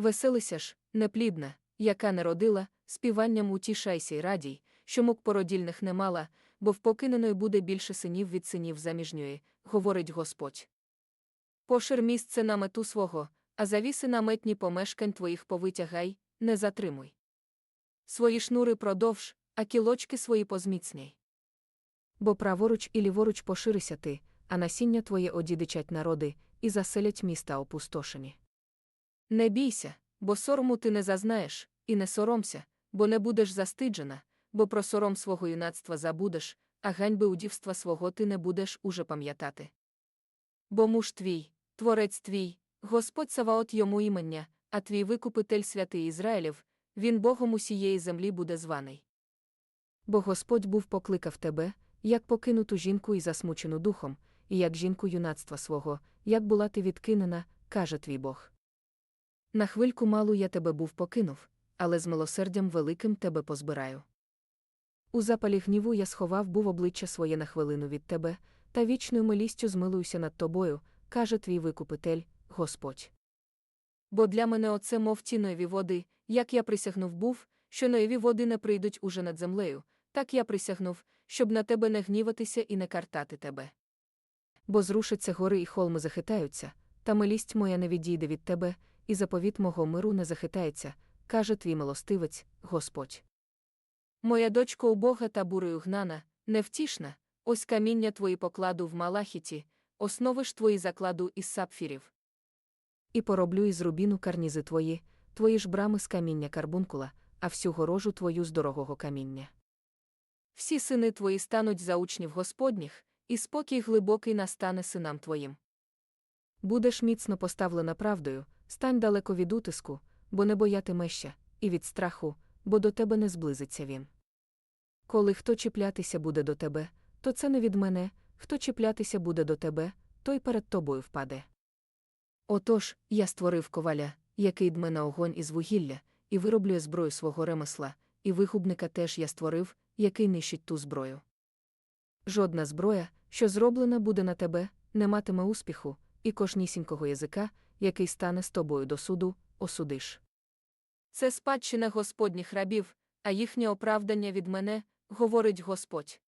Веселися ж, неплідна, яка не родила, співанням утішайся й радій, що мук породільних не мала, бо в покиненої буде більше синів від синів заміжньої, говорить Господь. Пошир місце на мету свого, а завіси наметні помешкань твоїх повитягай, не затримуй. Свої шнури продовж, а кілочки свої позміцняй. Бо праворуч і ліворуч поширися ти, а насіння твоє одідичать народи, і заселять міста опустошені. Не бійся, бо сорому ти не зазнаєш, і не соромся, бо не будеш застиджена, бо про сором свого юнацтва забудеш, а ганьби удівства свого ти не будеш уже пам'ятати. Бо муж твій, творець твій, Господь Саваот йому імення, а твій викупитель святий Ізраїлів, він Богом усієї землі буде званий. Бо Господь був покликав тебе, як покинуту жінку і засмучену духом, і як жінку юнацтва свого, як була ти відкинена, каже твій Бог. На хвильку малу я тебе був покинув, але з милосердям великим тебе позбираю. У запалі гніву я сховав був обличчя своє на хвилину від тебе, та вічною милістю змилуюся над тобою, каже твій викупитель, Господь. Бо для мене оце мов ті ноєві води, як я присягнув був, що ноєві води не прийдуть уже над землею, так я присягнув, щоб на тебе не гніватися і не картати тебе. Бо зрушаться гори і холми захитаються, та милість моя не відійде від тебе, і заповіт мого миру не захитається, каже твій милостивець, Господь. Моя дочко убога та бурею гнана, невтішна, ось каміння твої покладу в малахіті, основи ж твої закладу із сапфірів. І пороблю із рубіну карнізи твої, твої ж брами з каміння карбункула, а всю горожу твою з дорогого каміння. Всі сини твої стануть за учнів Господніх, і спокій глибокий настане синам твоїм. Будеш міцно поставлена правдою, стань далеко від утиску, бо не боятимешся, і від страху, бо до тебе не зблизиться він. Коли хто чіплятися буде до тебе, то це не від мене, хто чіплятися буде до тебе, той перед тобою впаде. Отож, я створив коваля, який дме на огонь із вугілля, і вироблює зброю свого ремесла, і вигубника теж я створив, який нищить ту зброю. Жодна зброя, що зроблена буде на тебе, не матиме успіху, і кожнісінького язика, який стане з тобою до суду, осудиш. Це спадщина Господніх рабів, а їхнє оправдання від мене, говорить Господь.